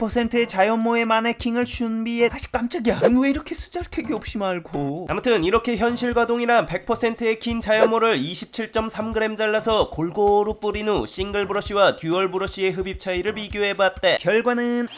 100%의 자연모의 마네킹을 준비해 다시 깜짝이야. 넌왜 이렇게 쓰잘데기 없이 말고. 아무튼 이렇게 현실 가동이란 100%의 긴 자연모를 27.3g 잘라서 골고루 뿌린 후 싱글 브러쉬와 듀얼 브러쉬의 흡입 차이를 비교해봤대. 결과는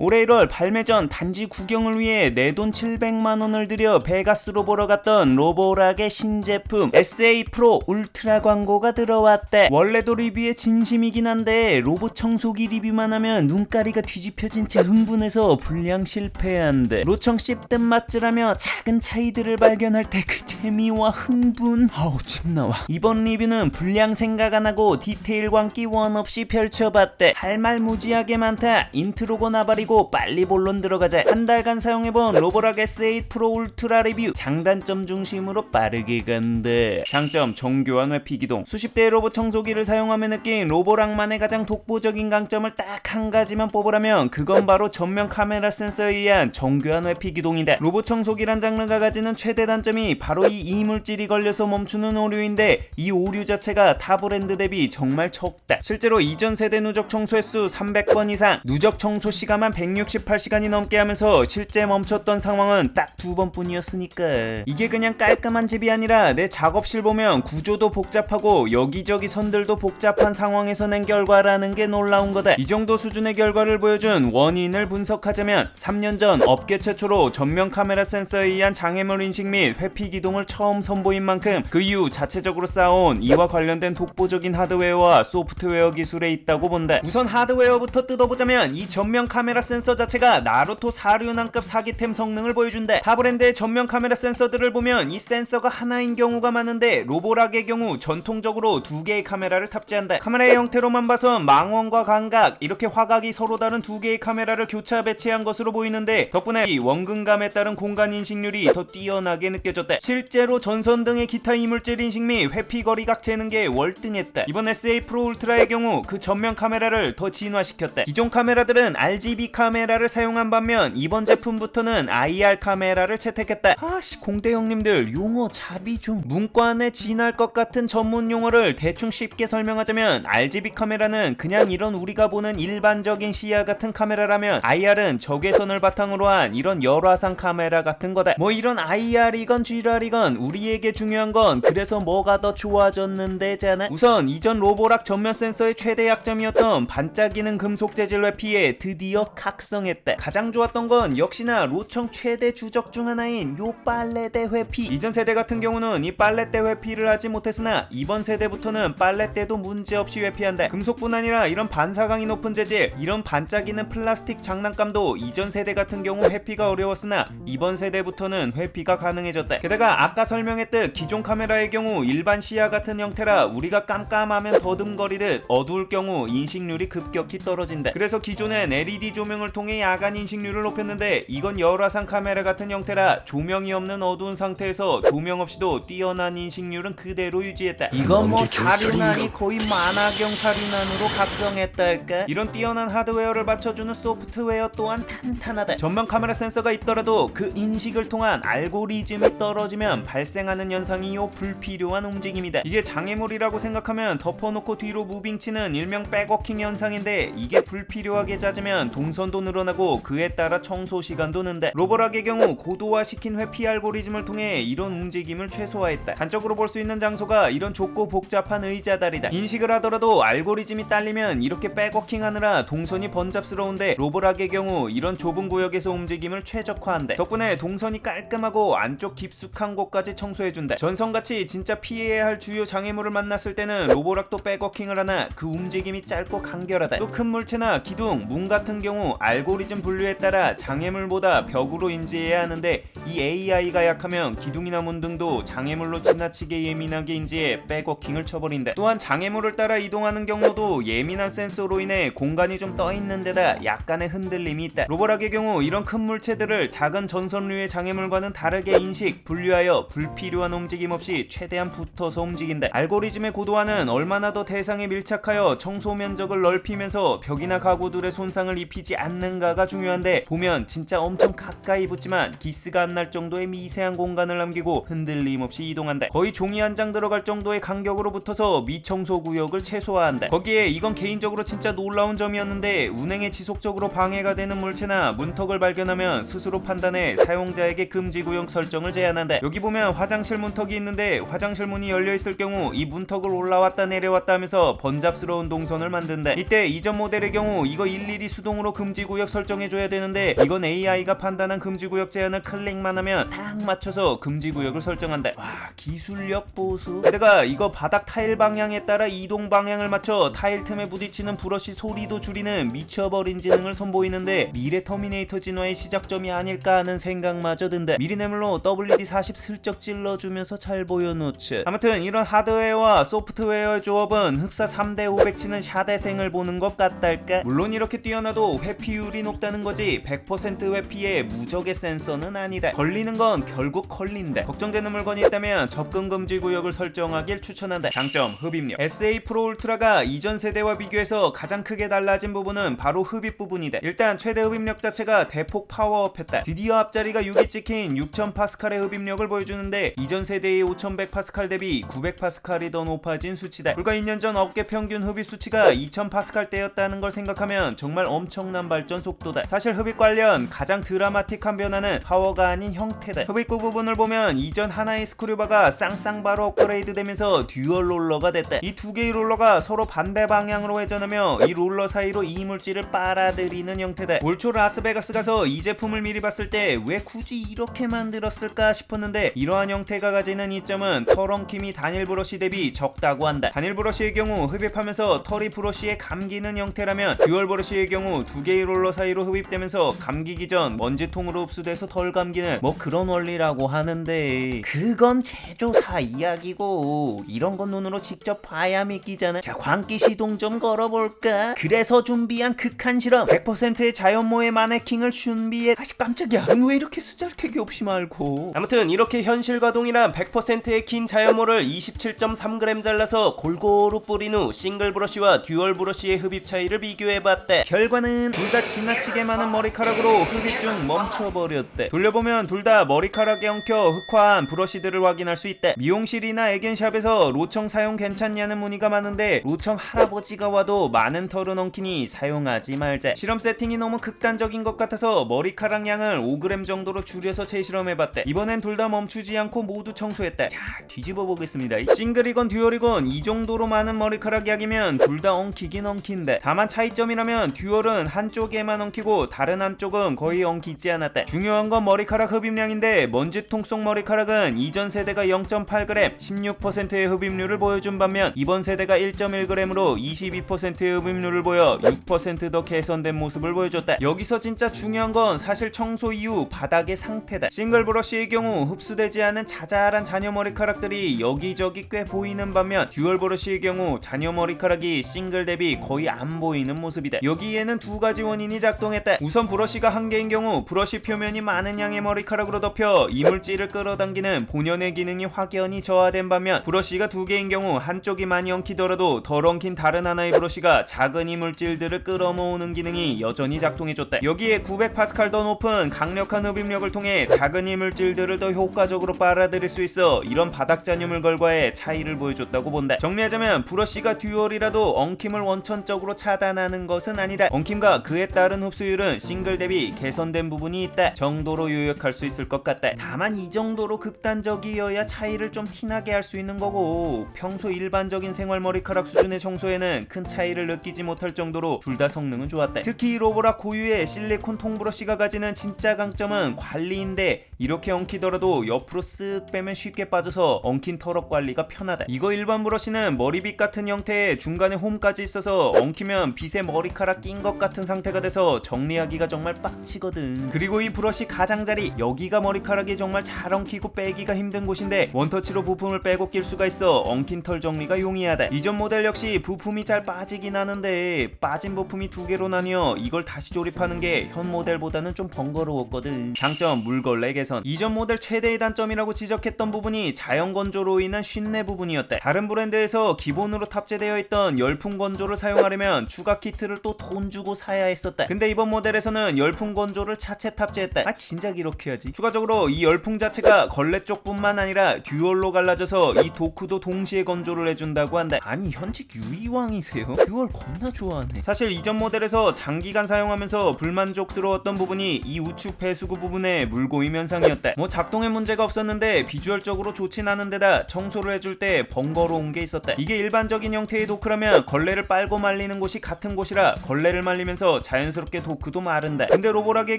올해 1월 발매 전 단지 구경을 위해 내 돈 700만 원을 들여 베가스로 보러 갔던 로보락의 신제품 SA 프로 울트라 광고가 들어왔대. 원래도 리뷰에 진심이긴 한데 로봇 청소기 리뷰만 하면 눈가리가 뒤집혀진 채 흥분해서 불량 실패한대. 로청 씹듯 맛질하며 작은 차이들을 발견할 때 그 재미와 흥분. 아우 침 나와. 이번 리뷰는 불량 생각 안 하고 디테일 광기 원 없이 펼쳐봤대. 할 말 무지하게 많다. 인트로고 나발이 고 빨리 본론 들어가자. 한 달간 사용해본 로보락 S8 프로 울트라 리뷰. 장단점 중심으로 빠르게 간대. 장점 정교한 회피 기동. 수십 대의 로봇 청소기를 사용하며 느낀 로보락만의 가장 독보적인 강점을 딱 한 가지만 뽑으라면 그건 바로 전면 카메라 센서에 의한 정교한 회피 기동이다. 로봇 청소기란 장르가 가지는 최대 단점이 바로 이 이물질이 걸려서 멈추는 오류인데 이 오류 자체가 타 브랜드 대비 정말 적다. 실제로 이전 세대 누적 청소 횟수 300번 이상, 누적 청소 시간만 168시간이 넘게 하면서 실제 멈췄던 상황은 딱 두 번뿐이었으니까. 이게 그냥 깔끔한 집이 아니라 내 작업실 보면 구조도 복잡하고 여기저기 선들도 복잡한 상황에서 낸 결과라는 게 놀라운 거다. 이 정도 수준의 결과를 보여준 원인을 분석하자면 3년 전 업계 최초로 전면 카메라 센서에 의한 장애물 인식 및 회피 기동을 처음 선보인 만큼 그 이후 자체적으로 쌓아온 이와 관련된 독보적인 하드웨어와 소프트웨어 기술에 있다고 본다. 우선 하드웨어부터 뜯어보자면 이 전면 카메라 센서 자체가 나루토 사륜왕급 사기템 성능을 보여준다. 타 브랜드의 전면 카메라 센서들을 보면 이 센서가 하나인 경우가 많은데 로보락의 경우 전통적으로 두 개의 카메라를 탑재한다. 카메라의 형태로만 봐선 망원과 감각 이렇게 화각이 서로 다른 두 개의 카메라를 교차 배치한 것으로 보이는데 덕분에 이 원근감에 따른 공간 인식률이 더 뛰어나게 느껴졌다. 실제로 전선 등의 기타 이물질 인식 및 회피 거리각 재는 게 월등했다. 이번 SA 프로 울트라의 경우 그 전면 카메라를 더 진화시켰다. 기존 카메라들은 RGB 카메라를 사용한 반면 이번 제품부터는 IR 카메라를 채택했다. 아씨 공대 형님들 용어 잡이 좀 문과안에 진할 것 같은 전문 용어를 대충 쉽게 설명하자면 RGB 카메라는 그냥 이런 우리가 보는 일반적인 시야 같은 카메라라면 IR은 적외선을 바탕으로 한 이런 열화상 카메라 같은 거다. 뭐 이런 IR이건 GR이건 우리에게 중요한 건 그래서 뭐가 더 좋아졌는데잖아. 우선 이전 로보락 전면 센서의 최대 약점이었던 반짝이는 금속 재질 회피에 드디어 각성했다. 가장 좋았던 건 역시나 로청 최대 주적 중 하나인 요 빨래대 회피. 이전 세대 같은 경우는 이 빨래대 회피를 하지 못했으나 이번 세대부터는 빨래대도 문제없이 회피한다. 금속뿐 아니라 이런 반사광이 높은 재질, 이런 반짝이는 플라스틱 장난감도 이전 세대 같은 경우 회피가 어려웠으나 이번 세대부터는 회피가 가능해졌다. 게다가 아까 설명했듯 기존 카메라의 경우 일반 시야 같은 형태라 우리가 깜깜하면 더듬거리듯 어두울 경우 인식률이 급격히 떨어진다. 그래서 기존엔 LED 조명 을 통해 야간 인식률을 높였는데 이건 열화상 카메라 같은 형태라 조명이 없는 어두운 상태에서 조명 없이도 뛰어난 인식률은 그대로 유지했다. 이건 뭐 살인아니 거의 만화경 살인안으로 각성했달까? 이런 뛰어난 하드웨어를 받쳐주는 소프트웨어 또한 탄탄하다. 전면 카메라 센서가 있더라도 그 인식을 통한 알고리즘이 떨어지면 발생하는 현상이 요 불필요한 움직임이다. 이게 장애물이라고 생각하면 덮어놓고 뒤로 무빙치는 일명 백워킹 현상인데 이게 불필요하게 잦으면 동선 도 늘어나고 그에 따라 청소 시간도 는다. 로보락의 경우 고도화시킨 회피 알고리즘을 통해 이런 움직임을 최소화했다. 단적으로 볼 수 있는 장소가 이런 좁고 복잡한 의자다리다. 인식을 하더라도 알고리즘이 딸리면 이렇게 백워킹하느라 동선이 번잡스러운데 로보락의 경우 이런 좁은 구역에서 움직임을 최적화한다. 덕분에 동선이 깔끔하고 안쪽 깊숙한 곳까지 청소해준다. 전선같이 진짜 피해야 할 주요 장애물을 만났을 때는 로보락도 백워킹을 하나 그 움직임이 짧고 간결하다. 또 큰 물체나 기둥, 문 같은 경우 알고리즘 분류에 따라 장애물보다 벽으로 인지해야 하는데 이 AI가 약하면 기둥이나 문 등도 장애물로 지나치게 예민하게 인지해 백워킹을 쳐버린다. 또한 장애물을 따라 이동하는 경로도 예민한 센서로 인해 공간이 좀 떠 있는 데다 약간의 흔들림이 있다. 로보락의 경우 이런 큰 물체들을 작은 전선류의 장애물과는 다르게 인식, 분류하여 불필요한 움직임 없이 최대한 붙어서 움직인다. 알고리즘의 고도화는 얼마나 더 대상에 밀착하여 청소 면적을 넓히면서 벽이나 가구들의 손상을 입히지 붙지 않는가가 중요한데 보면 진짜 엄청 가까이 붙지만 기스가 안 날 정도의 미세한 공간을 남기고 흔들림 없이 이동한다. 거의 종이 한 장 들어갈 정도의 간격으로 붙어서 미청소 구역을 최소화한다. 거기에 이건 개인적으로 진짜 놀라운 점이었는데 운행에 지속적으로 방해가 되는 물체나 문턱을 발견하면 스스로 판단해 사용자에게 금지 구역 설정을 제한한다. 여기 보면 화장실 문턱이 있는데 화장실 문이 열려 있을 경우 이 문턱을 올라왔다 내려왔다 하면서 번잡스러운 동선을 만든다. 이때 이전 모델의 경우 이거 일일이 수동으로 금지 구역 설정해 줘야 되는데 이건 AI가 판단한 금지 구역 제한을 클릭만 하면 딱 맞춰서 금지 구역을 설정한다. 와 기술력 보수. 게다가 이거 바닥 타일 방향에 따라 이동 방향을 맞춰 타일 틈에 부딪히는 브러쉬 소리도 줄이는 미쳐버린 지능을 선보이는데 미래 터미네이터 진화의 시작점이 아닐까 하는 생각마저 든다. 미리 뇌물로 WD-40 슬쩍 찔러주면서 잘 보여놓지. 아무튼 이런 하드웨어와 소프트웨어의 조합은 흡사 3대 500 치는 샤대생을 보는 것 같달까? 물론 이렇게 뛰어나도 회 피율이 높다는 거지 100% 회피의 무적의 센서는 아니다. 걸리는 건 결국 걸린다. 걱정되는 물건이 있다면 접근 금지 구역을 설정하길 추천한다. 장점 흡입력. SA 프로 울트라가 이전 세대와 비교해서 가장 크게 달라진 부분은 바로 흡입 부분이다. 일단 최대 흡입력 자체가 대폭 파워업했다. 드디어 앞자리가 6이 찍힌 6000 파스칼의 흡입력을 보여주는데 이전 세대의 5100 파스칼 대비 900 파스칼이 더 높아진 수치다. 불과 2년 전 업계 평균 흡입 수치가 2000 파스칼대였다는 걸 생각하면 정말 엄청난 발전 속도다. 사실 흡입 관련 가장 드라마틱한 변화는 파워가 아닌 형태다. 흡입구 부분을 보면 이전 하나의 스크류바가 쌍쌍바로 업그레이드 되면서 듀얼 롤러가 됐다. 이 두 개의 롤러가 서로 반대 방향으로 회전하며 이 롤러 사이로 이물질을 빨아들이는 형태다. 올 초 라스베가스 가서 이 제품을 미리 봤을 때 왜 굳이 이렇게 만들었을까 싶었는데 이러한 형태가 가지는 이점은 털 엉킴이 단일 브러쉬 대비 적다고 한다. 단일 브러쉬의 경우 흡입하면서 털이 브러쉬에 감기는 형태라면 듀얼 브러쉬의 경우 두 개의 롤러 사이로 흡입되면서 감기기 전 먼지통으로 흡수돼서 덜 감기는 뭐 그런 원리라고 하는데 그건 제조사 이야기고 이런 건 눈으로 직접 봐야 믿기잖아. 자 광기 시동 좀 걸어볼까? 그래서 준비한 극한 실험 100%의 자연모의 마네킹을 준비해. 아씨 깜짝이야. 왜 이렇게 쓰잘데기 없이 말고? 아무튼 이렇게 현실 가동이란 100%의 긴 자연모를 27.3g 잘라서 골고루 뿌린 후 싱글 브러쉬와 듀얼 브러쉬의 흡입 차이를 비교해봤대. 결과는 둘 다 지나치게 많은 머리카락으로 흡입 중 멈춰버렸대. 돌려보면 둘 다 머리카락에 엉켜 흑화한 브러쉬들을 확인할 수 있대. 미용실이나 애견샵에서 로청 사용 괜찮냐는 문의가 많은데 로청 할아버지가 와도 많은 털은 엉키니 사용하지 말자. 실험 세팅이 너무 극단적인 것 같아서 머리카락 양을 5g 정도로 줄여서 재실험해봤대. 이번엔 둘 다 멈추지 않고 모두 청소했대. 자, 뒤집어 보겠습니다. 싱글이건 듀얼이건 이 정도로 많은 머리카락 양이면 둘 다 엉키긴 엉킨데. 다만 차이점이라면 듀얼은 한 쪽에만 엉키고 다른 한쪽은 거의 엉키지 않았대. 중요한 건 머리카락 흡입량인데 먼지통 속 머리카락은 이전 세대가 0.8g, 16%의 흡입률을 보여준 반면 이번 세대가 1.1g으로 22%의 흡입률을 보여 6%더 개선된 모습을 보여줬다. 여기서 진짜 중요한 건 사실 청소 이후 바닥의 상태다. 싱글 브러쉬의 경우 흡수되지 않은 자잘한 잔여 머리카락들이 여기저기 꽤 보이는 반면 듀얼 브러쉬의 경우 잔여 머리카락이 싱글 대비 거의 안 보이는 모습이다. 여기에는 두 가지 원인이 작동했다. 우선 브러쉬가 한 개인 경우 브러쉬 표면이 많은 양의 머리카락으로 덮여 이물질을 끌어당기는 본연의 기능이 확연히 저하된 반면 브러쉬가 두 개인 경우 한쪽이 많이 엉키더라도 덜 엉킨 다른 하나의 브러쉬가 작은 이물질들을 끌어모으는 기능이 여전히 작동해줬다. 여기에 900파스칼 더 높은 강력한 흡입력을 통해 작은 이물질들을 더 효과적으로 빨아들일 수 있어 이런 바닥 잔유물 결과의 차이를 보여줬다고 본다. 정리하자면 브러쉬가 듀얼이라도 엉킴을 원천적으로 차단하는 것은 아니다. 엉킴과 그에 따른 흡수율은 싱글 대비 개선된 부분이 있다 정도로 요약할 수 있을 것 같다. 다만 이 정도로 극단적이어야 차이를 좀 티나게 할 수 있는 거고 평소 일반적인 생활 머리카락 수준의 청소에는 큰 차이를 느끼지 못할 정도로 둘 다 성능은 좋았다. 특히 이 로보락 고유의 실리콘 통 브러쉬가 가지는 진짜 강점은 관리인데 이렇게 엉키더라도 옆으로 쓱 빼면 쉽게 빠져서 엉킨 털업 관리가 편하다. 이거 일반 브러쉬는 머리빗 같은 형태의 중간에 홈까지 있어서 엉키면 빗에 머리카락 낀 것 같은 상태가 돼서 정리하기가 정말 빡치거든. 그리고 이 브러쉬 가장자리 여기가 머리카락이 정말 잘 엉키고 빼기가 힘든 곳인데 원터치로 부품을 빼고 낄 수가 있어 엉킨 털 정리가 용이하다. 이전 모델 역시 부품이 잘 빠지긴 하는데 빠진 부품이 두 개로 나뉘어 이걸 다시 조립하는 게 현 모델보다는 좀 번거로웠거든. 장점 물걸레 개선. 이전 모델 최대의 단점이라고 지적했던 부분이 자연 건조로 인한 쉰내 부분이었대. 다른 브랜드에서 기본으로 탑재되어 있던 열풍 건조를 사용하려면 추가 키트를 또 돈 주고 사야 쏴야 했었다. 근데 이번 모델에서는 열풍 건조를 차체 탑재했다. 아 진작 이렇게 해야지. 추가적으로 이 열풍 자체가 걸레 쪽뿐만 아니라 듀얼로 갈라져서 이 도크도 동시에 건조를 해준다고 한다. 아니 현직 유이왕이세요? 듀얼 겁나 좋아하네. 사실 이전 모델에서 장기간 사용하면서 불만족스러웠던 부분이 이 우측 배수구 부분의 물고임 현상이었다. 뭐 작동에 문제가 없었는데 비주얼적으로 좋진 않은데다 청소를 해줄 때 번거로운 게 있었다. 이게 일반적인 형태의 도크라면 걸레를 빨고 말리는 곳이 같은 곳이라 걸레를 말리면서 자연스럽게 도크도 마른다. 근데 로보락의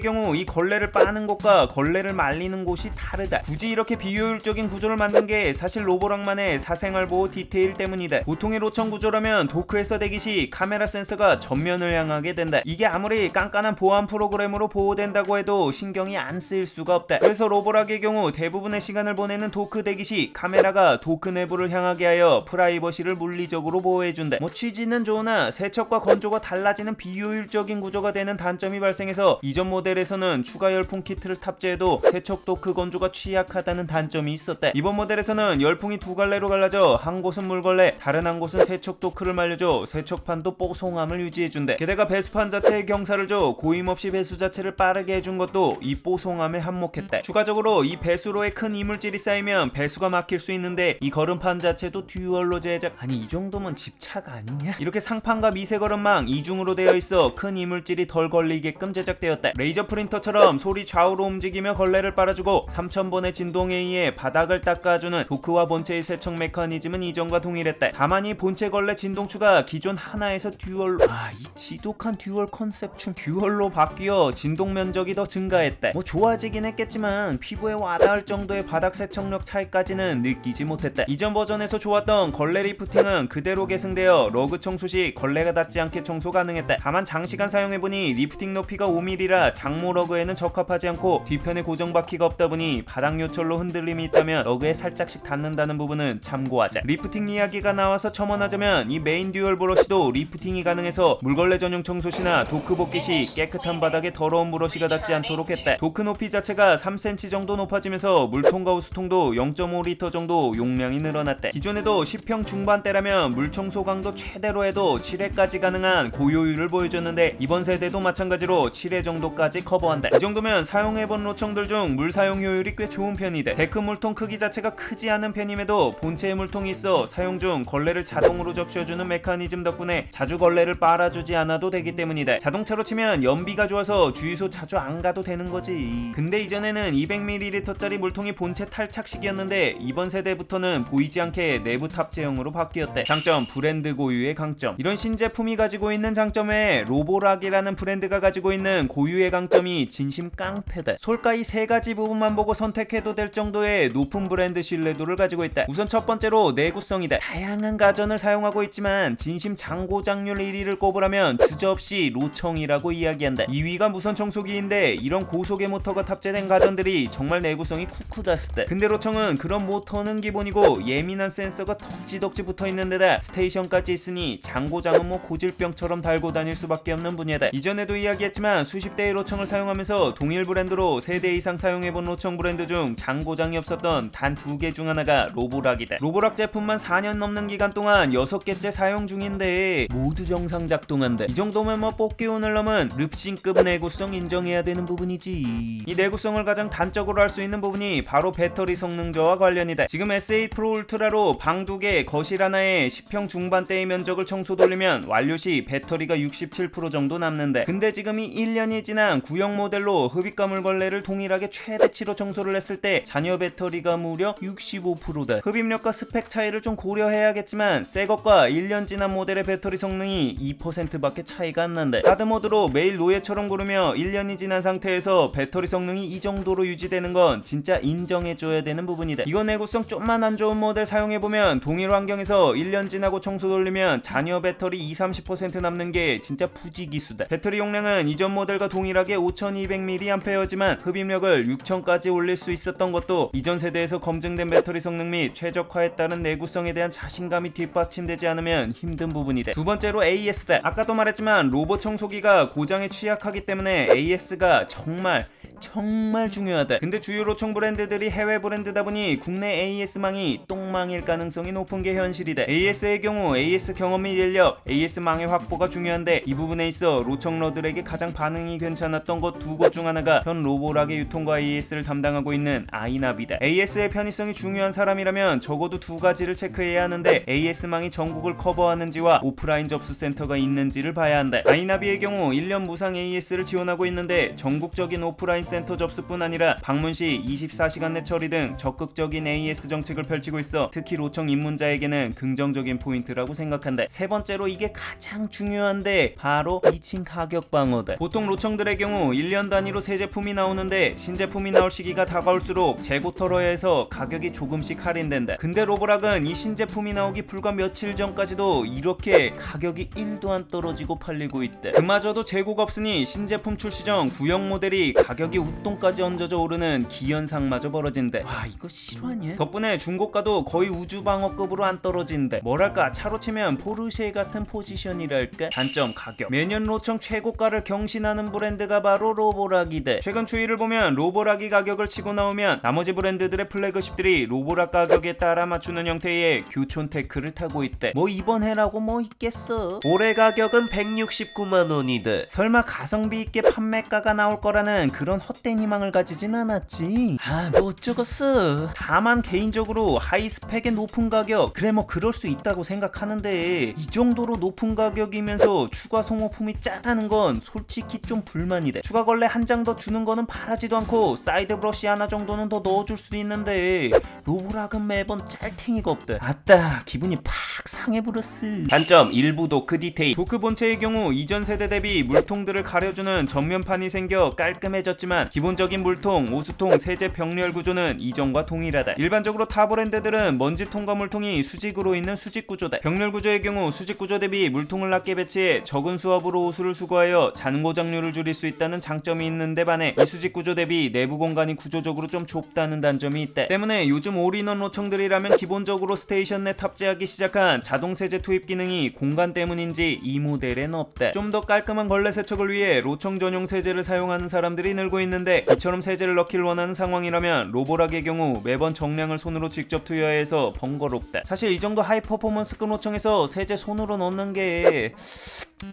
경우 이 걸레를 빠는 곳과 걸레를 말리는 곳이 다르다. 굳이 이렇게 비효율적인 구조를 만든 게 사실 로보락만의 사생활 보호 디테일 때문이다. 보통의 로청 구조라면 도크에서 대기 시 카메라 센서가 전면을 향하게 된다. 이게 아무리 깐깐한 보안 프로그램으로 보호된다고 해도 신경이 안 쓰일 수가 없다. 그래서 로보락의 경우 대부분의 시간을 보내는 도크 대기 시 카메라가 도크 내부를 향하게 하여 프라이버시를 물리적으로 보호해준다. 뭐 취지는 좋으나 세척과 건조가 달라지는 비효율적 인 구조가 되는 단점이 발생해서 이전 모델에서는 추가 열풍 키트를 탑재해도 세척 도크 건조가 취약하다는 단점이 있었다. 이번 모델에서는 열풍이 두 갈래로 갈라져 한 곳은 물걸레, 다른 한 곳은 세척 도크를 말려줘 세척판도 뽀송함을 유지해준대. 게다가 배수판 자체에 경사를 줘 고임 없이 배수 자체를 빠르게 해준 것도 이 뽀송함에 한몫했다. 추가적으로 이 배수로에 큰 이물질이 쌓이면 배수가 막힐 수 있는데 이 걸음판 자체도 듀얼로 제작. 아니 이 정도면 집착 아니냐? 이렇게 상판과 미세 걸음망 이중으로 되어 있어 큰 이물질이 덜 걸리게끔 제작되었다. 레이저 프린터처럼 소리 좌우로 움직이며 걸레를 빨아주고 3000번의 진동에 의해 바닥을 닦아주는 도크와 본체의 세척 메커니즘은 이전과 동일했다. 다만 이 본체 걸레 진동추가 기존 하나에서 듀얼로 아이 지독한 듀얼 컨셉충 듀얼로 바뀌어 진동 면적이 더 증가했다. 뭐 좋아지긴 했겠지만 피부에 와닿을 정도의 바닥 세척력 차이까지는 느끼지 못했다. 이전 버전에서 좋았던 걸레 리프팅은 그대로 계승되어 러그 청소 시 걸레가 닿지 않게 청소 가능했다. 다만 장시간 사용해보니 리프팅 높이가 5mm라 장모 러그에는 적합하지 않고 뒤편에 고정 바퀴가 없다 보니 바닥 요철로 흔들림이 있다면 러그에 살짝씩 닿는다는 부분은 참고하자. 리프팅 이야기가 나와서 첨언하자면 이 메인 듀얼 브러쉬도 리프팅이 가능해서 물걸레 전용 청소시나 도크 볶기 시 깨끗한 바닥에 더러운 브러쉬가 닿지 않도록 했다. 도크 높이 자체가 3cm 정도 높아지면서 물통과 우수통도 0.5리터 정도 용량이 늘어났대. 기존에도 10평 중반대라면 물 청소 강도 최대로 해도 7회까지 가능한 고효율을 보여줬는데 이번 세대도 마찬가지로 7회 정도까지 커버한다. 이 정도면 사용해본 로청들 중 물 사용 효율이 꽤 좋은 편이대. 데크 물통 크기 자체가 크지 않은 편임에도 본체에 물통이 있어 사용 중 걸레를 자동으로 적셔주는 메커니즘 덕분에 자주 걸레를 빨아주지 않아도 되기 때문이다. 자동차로 치면 연비가 좋아서 주유소 자주 안 가도 되는 거지. 근데 이전에는 200ml짜리 물통이 본체 탈착식이었는데 이번 세대부터는 보이지 않게 내부 탑재형으로 바뀌었대. 장점 브랜드 고유의 강점. 이런 신제품이 가지고 있는 장점에 로 보락이라는 브랜드가 가지고 있는 고유의 강점이 진심 깡패다. 솔까 이 세 가지 부분만 보고 선택해도 될 정도의 높은 브랜드 신뢰도를 가지고 있다. 우선 첫 번째로 내구성이다. 다양한 가전을 사용하고 있지만 진심 장고장률 1위를 꼽으라면 주저없이 로청이라고 이야기한다. 2위가 무선 청소기인데 이런 고속의 모터가 탑재된 가전들이 정말 내구성이 쿠쿠다스다. 근데 로청은 그런 모터는 기본이고 예민한 센서가 덕지덕지 붙어 있는 데다 스테이션까지 있으니 장고장은 뭐 고질병처럼 달고 다닐 수밖에 없는 분야다. 이전에도 이야기했지만 수십 대의 로청을 사용하면서 동일 브랜드로 세대 이상 사용해본 로청 브랜드 중 장고장이 없었던 단 두 개 중 하나가 로보락이다. 로보락 제품만 4년 넘는 기간 동안 6개째 사용 중인데 모두 정상 작동한다. 이 정도면 뭐 뽑기 운을 넘은 릅신급 내구성 인정해야 되는 부분이지. 이 내구성을 가장 단적으로 할 수 있는 부분이 바로 배터리 성능 저하 관련이다. 지금 S8 프로 울트라로 방두 개, 거실 하나에 10평 중반대의 면적을 청소 돌리면 완료 시 배터리가 67% 정도 남는데 근데 지금 이 1년이 지난 구형 모델로 흡입과 물걸레를 동일하게 최대치로 청소를 했을 때 잔여 배터리가 무려 65%다. 흡입력과 스펙 차이를 좀 고려해야겠지만 새 것과 1년 지난 모델의 배터리 성능이 2%밖에 차이가 안 난다. 하드 모드로 매일 노예처럼 고르며 1년이 지난 상태에서 배터리 성능이 이 정도로 유지되는 건 진짜 인정해줘야 되는 부분이다. 이거 내구성 좀만 안 좋은 모델 사용해보면 동일 환경에서 1년 지나고 청소 돌리면 잔여 배터리 20-30% 남는 게 진짜 부지 기수다. 배터리 용량은 이전 모델과 동일하게 5200mAh지만 흡입력을 6000까지 올릴 수 있었던 것도 이전 세대에서 검증된 배터리 성능 및 최적화에 따른 내구성에 대한 자신감이 뒷받침되지 않으면 힘든 부분이다. 두 번째로 AS다. 아까도 말했지만 로봇 청소기가 고장에 취약하기 때문에 AS가 정말 정말 중요하다. 근데 주요 로청 브랜드들이 해외 브랜드다 보니 국내 AS망이 똥망일 가능성이 높은 게 현실이다. AS의 경우 AS 경험 및 인력, AS망의 확보가 중요한데 이 부분에 있어 로청러들에게 가장 반응이 괜찮았던 것 두 곳 중 하나가 현 로보락의 유통과 AS를 담당하고 있는 아이나비다. AS의 편의성이 중요한 사람이라면 적어도 두 가지를 체크해야 하는데 AS망이 전국을 커버하는지와 오프라인 접수 센터가 있는지를 봐야 한다. 아이나비의 경우 1년 무상 AS를 지원하고 있는데 전국적인 오프라인 센터 접수뿐 아니라 방문 시 24시간 내 처리 등 적극적인 AS 정책을 펼치고 있어 특히 로청 입문자에게는 긍정적인 포인트라고 생각한다. 세 번째로 이게 가장 중요한데 바로 2층 가격 방어다. 보통 로청들의 경우 1년 단위로 새 제품이 나오는데 신제품이 나올 시기가 다가올수록 재고 털어야 해서 가격이 조금씩 할인된다. 근데 로보락은 이 신제품이 나오기 불과 며칠 전까지도 이렇게 가격이 1도 안 떨어지고 팔리고 있대. 그마저도 재고가 없으니 신제품 출시 전 구형 모델이 가격이 웃돈까지 얹어져 오르는 기현상마저 벌어진대. 와 이거 실화냐? 덕분에 중고가도 거의 우주 방어급으로 안 떨어진대. 뭐랄까 차로 치면 포르쉐 같은 포지션이랄까. 단점 가격. 매년 로청 최고가를 경신하는 브랜드가 바로 로보락이대. 최근 추이를 보면 로보락이 가격을 치고 나오면 나머지 브랜드들의 플래그십들이 로보락 가격에 따라 맞추는 형태의 교촌 테크를 타고 있대. 뭐 이번 해라고 뭐 있겠어? 올해 가격은 169만 원이대. 설마 가성비 있게 판매가가 나올 거라는 그런 헛된 희망을 가지진 않았지. 아, 뭐 어쩌겠어. 다만 개인적으로 하이 스펙의 높은 가격, 그래 뭐 그럴 수 있다고 생각하는데 이 정도로 높은 가격이면서 추가 소모품 이 짜다는 건 솔직히 좀 불만이래. 추가 걸레 한 장 더 주는 거는 바라지도 않고 사이드 브러쉬 하나 정도는 더 넣어줄 수도 있는데 로보락은 매번 짤탱이가 없대. 아따 기분이 팍 상해버렸어. 단점 일부 도크 디테일. 도크 본체의 경우 이전 세대 대비 물통들을 가려주는 전면판이 생겨 깔끔해졌지만 기본적인 물통, 오수통, 세제 병렬 구조는 이전과 동일하다. 일반적으로 타 브랜드들은 먼지 통과 물통이 수직으로 있는 수직 구조다. 병렬 구조의 경우 수직 구조 대비 물통을 낮게 배치해 적은 수압 으로 오수를 수거하여 잔 고장률을 줄일 수 있다는 장점이 있는데 반해 이 수직 구조 대비 내부 공간이 구조적으로 좀 좁다는 단점이 있다. 때문에 요즘 올인원 로청들이라면 기본적으로 스테이션 내 탑재하기 시작한 자동 세제 투입 기능이 공간 때문인지 이 모델엔 없다. 좀더 깔끔한 걸레 세척을 위해 로청 전용 세제를 사용하는 사람들이 늘고 있는데 이처럼 세제를 넣기를 원하는 상황이라면 로보락의 경우 매번 정량을 손으로 직접 투여해서 번거롭다. 사실 이 정도 하이 퍼포먼스급 로청에서 세제 손으로 넣는 게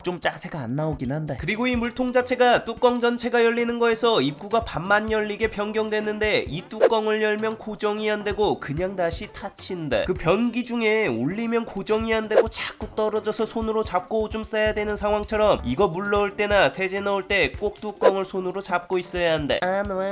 좀 짜 세가 안 나오긴 한다. 그리고 이 물통 자체가 뚜껑 전체가 열리는 거에서 입구가 반만 열리게 변경됐는데 이 뚜껑을 열면 고정이 안 되고 그냥 다시 닫힌다. 그 변기 중에 올리면 고정이 안 되고 자꾸 떨어져서 손으로 잡고 오줌 싸야 되는 상황처럼 이거 물 넣을 때나 세제 넣을 때 꼭 뚜껑을 손으로 잡고 있어야 한다.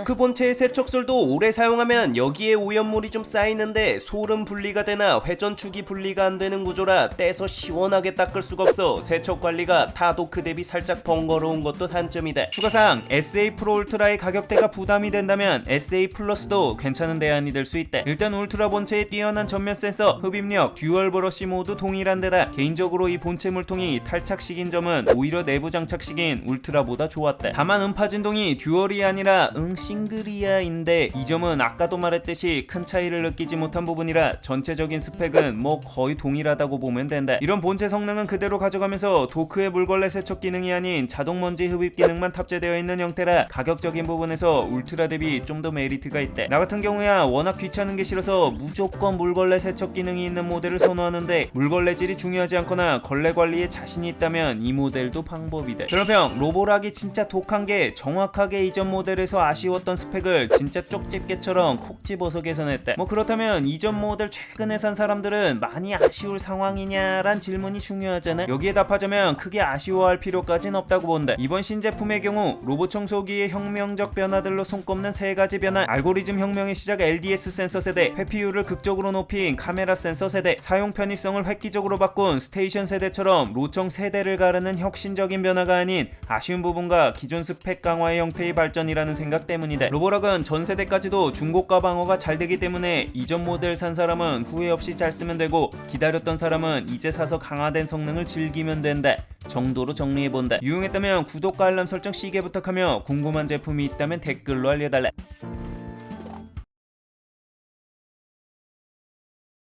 그 본체의 세척솔도 오래 사용하면 여기에 오염물이 좀 쌓이는데 솔은 분리가 되나 회전축이 분리가 안 되는 구조라 떼서 시원하게 닦을 수가 없어 세척 관리가 타 도크 대비 살짝 번거로운 것도 단점이다. 추가사항 SA 프로 울트라의 가격대가 부담이 된다면 SA 플러스도 괜찮은 대안이 될 수 있다. 일단 울트라 본체의 뛰어난 전면 센서, 흡입력, 듀얼 브러쉬 모두 동일한 데다 개인적으로 이 본체 물통이 탈착식인 점은 오히려 내부 장착식인 울트라보다 좋았다. 다만 음파 진동이 듀얼이 아니라 응 싱글이야인데 이 점은 아까도 말했듯이 큰 차이를 느끼지 못한 부분이라 전체적인 스펙은 뭐 거의 동일하다고 보면 된다. 이런 본체 성능은 그대로 가져가면서 도크의 물걸레 세척 기능이 아닌 자동 먼지 흡입 기능만 탑재되어 있는 형태라 가격적인 부분에서 울트라 대비 좀 더 메리트가 있대. 나 같은 경우야 워낙 귀찮은 게 싫어서 무조건 물걸레 세척 기능이 있는 모델을 선호하는데 물걸레 질이 중요하지 않거나 걸레 관리에 자신이 있다면 이 모델도 방법이다. 별로평 로보락이 진짜 독한 게 정확하게 이전 모델에서 아쉬웠던 스펙을 진짜 쪽집게처럼 콕 집어서 개선했대. 뭐 그렇다면 이전 모델 최근에 산 사람들은 많이 아쉬울 상황이냐란 질문이 중요하잖아. 여기에 답하자면 크게 아쉬워 할 필요까진 없다고 본다. 이번 신제품의 경우 로봇 청소기의 혁명적 변화들로 손꼽는 세 가지 변화 알고리즘 혁명의 시작 LDS 센서 세대 회피율을 극적으로 높인 카메라 센서 세대 사용 편의성을 획기적으로 바꾼 스테이션 세대처럼 로청 세대를 가르는 혁신적인 변화가 아닌 아쉬운 부분과 기존 스펙 강화의 형태의 발전이라는 생각 때문이다 로보락은 전 세대까지도 중고가 방어가 잘 되기 때문에 이전 모델 산 사람은 후회 없이 잘 쓰면 되고 기다렸던 사람은 이제 사서 강화된 성능을 즐기면 된다 정도로 정리해본다. 유용했다면 구독과 알람 설정 시계 부탁하며 궁금한 제품이 있다면 댓글로 알려달래